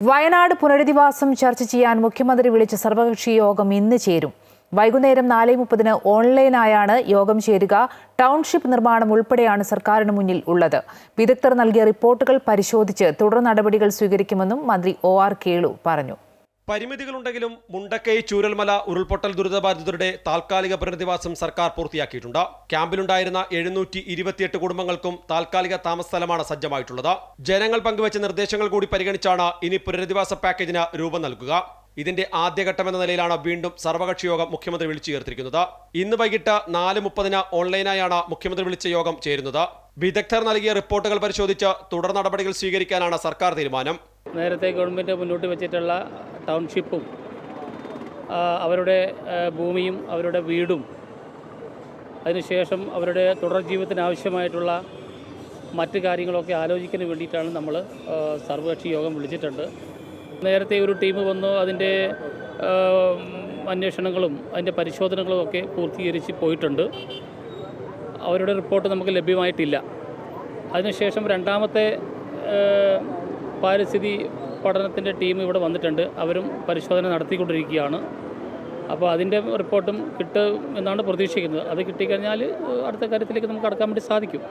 വയനാട് പുനരധിവാസം ചർച്ച ചെയ്യാൻ മുഖ്യമന്ത്രി വിളിച്ച സർവകക്ഷി യോഗം ഇന്ന് ചേരും. വൈകുന്നേരം നാല് മുപ്പതിന് ഓൺലൈനായാണ് യോഗം ചേരുക. ടൗൺഷിപ്പ് നിർമ്മാണം ഉൾപ്പെടെയാണ് സർക്കാരിന് മുന്നിൽ ഉള്ളത്. വിദഗ്ധർ നൽകിയ റിപ്പോർട്ടുകൾ പരിശോധിച്ച് തുടർ നടപടികൾ സ്വീകരിക്കുമെന്നും മന്ത്രി ഒ ആർ കേളു പറഞ്ഞു. പരിമിതികളുണ്ടെങ്കിലും മുണ്ടക്കൈ ചൂരൽമല ഉരുൾപൊട്ടൽ ദുരിതബാധിതരുടെ താൽക്കാലിക പുനരധിവാസം സർക്കാർ പൂർത്തിയാക്കിയിട്ടുണ്ട്. ക്യാമ്പിലുണ്ടായിരുന്ന എഴുന്നൂറ്റി ഇരുപത്തിയെട്ട് കുടുംബങ്ങൾക്കും താൽക്കാലിക താമസ സ്ഥലമാണ് സജ്ജമായിട്ടുള്ളത്. ജനങ്ങൾ പങ്കുവച്ച നിർദ്ദേശങ്ങൾ കൂടി പരിഗണിച്ചാണ് ഇനി പുനരധിവാസ പാക്കേജിന് രൂപം നൽകുക. ഇതിന്റെ ആദ്യഘട്ടമെന്ന നിലയിലാണ് വീണ്ടും സർവകക്ഷി യോഗം മുഖ്യമന്ത്രി വിളിച്ചു ചേർത്തിരിക്കുന്നത്. ഇന്ന് വൈകിട്ട് നാല് മുപ്പതിന് ഓൺലൈനായാണ് മുഖ്യമന്ത്രി വിളിച്ച യോഗം ചേരുന്നത്. വിദഗ്ധർ നൽകിയ റിപ്പോർട്ടുകൾ പരിശോധിച്ച് തുടർ നടപടികൾ സ്വീകരിക്കാനാണ് സർക്കാർ തീരുമാനം. നേരത്തെ ഗവൺമെന്റ് മുന്നോട്ട് വെച്ചിട്ടുള്ള ടൗൺഷിപ്പും അവരുടെ ഭൂമിയും അവരുടെ വീടും അതിനുശേഷം അവരുടെ തുടർ ജീവിതത്തിന് ആവശ്യമായിട്ടുള്ള മറ്റ് കാര്യങ്ങളൊക്കെ ആലോചിക്കുന്നതിന് വേണ്ടിയിട്ടാണ് നമ്മൾ സർവകക്ഷി യോഗം വിളിച്ചിട്ടുണ്ട്. നേരത്തെ ഒരു ടീം വന്ന് അതിന്റെ അന്വേഷണങ്ങളും അതിന്റെ പരിശോധനകളും ഒക്കെ പൂർത്തീകരിച്ച് പോയിട്ടുണ്ട്. അവരുടെ റിപ്പോർട്ട് നമുക്ക് ലഭ്യമായിട്ടില്ല. അതിനുശേഷം രണ്ടാമത്തെ പാരിസ്ഥിതി പഠനത്തിന്റെ ടീം ഇവിടെ വന്നിട്ടുണ്ട്. അവരും പരിശോധന നടത്തിക്കൊണ്ടിരിക്കുകയാണ്. അപ്പോൾ അതിന്റെ റിപ്പോർട്ടും കിട്ടും എന്നാണ് പ്രതീക്ഷിക്കുന്നത്. അത് കിട്ടിക്കഴിഞ്ഞാൽ അടുത്ത കാര്യത്തിലേക്ക് നമുക്ക് കടക്കാൻ വേണ്ടി സാധിക്കും.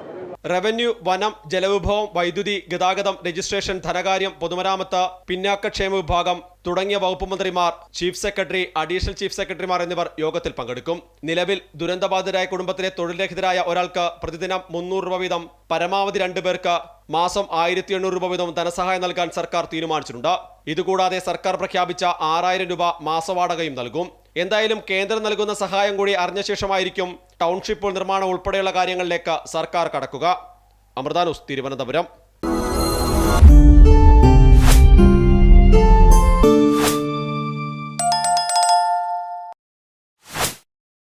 റവന്യൂ വനം ജലവിഭവം വൈദ്യുതി ഗതാഗതം രജിസ്ട്രേഷൻ ധനകാര്യം പൊതുമരാമത്ത് പിന്നാക്കക്ഷേമ വിഭാഗം തുടങ്ങിയ വകുപ്പ് മന്ത്രിമാർ ചീഫ് സെക്രട്ടറി അഡീഷണൽ ചീഫ് സെക്രട്ടറിമാർ എന്നിവർ യോഗത്തിൽ പങ്കെടുക്കും. നിലവിൽ ദുരന്തബാധിതരായ കുടുംബത്തിലെ തൊഴിൽരഹിതരായ ഒരാൾക്ക് പ്രതിദിനം മുന്നൂറ് രൂപ വീതം പരമാവധി രണ്ടു പേർക്ക് മാസം ആയിരത്തി എണ്ണൂറ് രൂപ വീതം ധനസഹായം നൽകാൻ സർക്കാർ തീരുമാനിച്ചിട്ടുണ്ട്. ഇതുകൂടാതെ സർക്കാർ പ്രഖ്യാപിച്ച ആറായിരം രൂപ മാസവാടകയും നൽകും. എന്തായാലും കേന്ദ്രം നൽകുന്ന സഹായം കൂടി അറിഞ്ഞ ശേഷമായിരിക്കും ടൗൺഷിപ്പ് നിർമ്മാണം ഉൾപ്പെടെയുള്ള കാര്യങ്ങളിലേക്ക് സർക്കാർ കടക്കുക. അമൃതാനുസ് തിരുവനന്തപുരം.